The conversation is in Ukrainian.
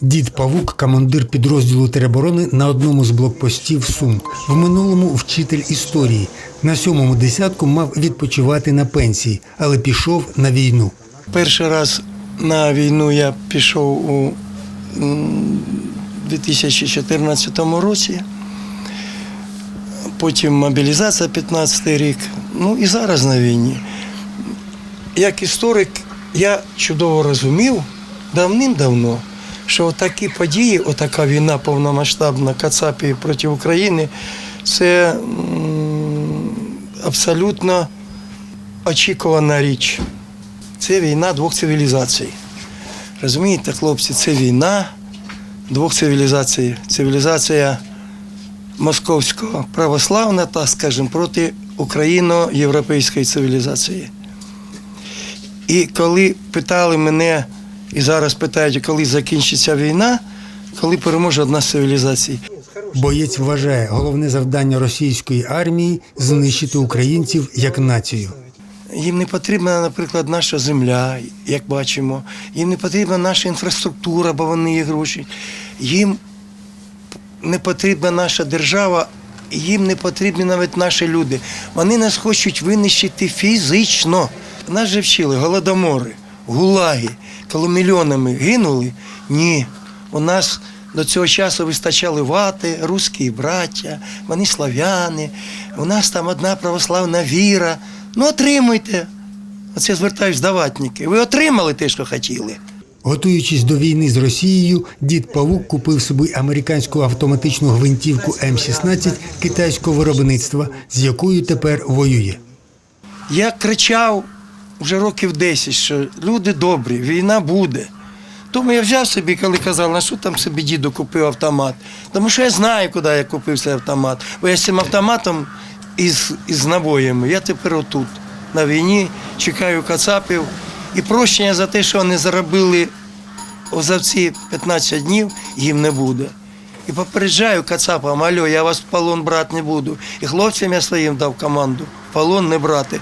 Дід Павук, командир підрозділу тероборони на одному з блокпостів Сум. В минулому вчитель історії. На сьомому десятку мав відпочивати на пенсії, але пішов на війну. Перший раз на війну я пішов у 2014 році. Потім мобілізація 15 рік. Ну і зараз на війні. Як історик, я чудово розумів давним-давно, що такі події, отака війна повномасштабна Кацапії проти України, це абсолютно очікувана річ. Це війна двох цивілізацій. Розумієте, хлопці, це війна двох цивілізацій. Цивілізація московського православна, так скажімо, проти україно-європейської цивілізації. І коли питали мене, і зараз питають, коли закінчиться війна, коли переможе одна з цивілізацій. Боєць вважає, головне завдання російської армії знищити українців як націю. Їм не потрібна, наприклад, наша земля, як бачимо. Їм не потрібна наша інфраструктура, бо вони є гроші. Їм не потрібна наша держава, їм не потрібні навіть наші люди. Вони нас хочуть винищити фізично. Нас же вчили голодомори, гулаги, коли мільйонами гинули. Ні. У нас до цього часу вистачали вати, русські браття, вони слав'яни, у нас там одна православна віра. Ну, отримуйте. Оце звертаюсь до ватники. Ви отримали те, що хотіли. Готуючись до війни з Росією, дід Павук купив собі американську автоматичну гвинтівку М16 китайського виробництва, з якою тепер воює. Я кричав вже років 10, що люди добрі, війна буде. Тому я взяв собі, коли казав, на що там собі діду купив автомат. Тому що я знаю, куди я купив цей автомат. Бо я з цим автоматом із, із набоями. Я тепер отут, на війні, чекаю кацапів. І прощення за те, що вони заробили за ці 15 днів, їм не буде. І попереджаю кацапам, алло, я вас в полон брати не буду. І хлопцям я своїм дав команду в полон не брати.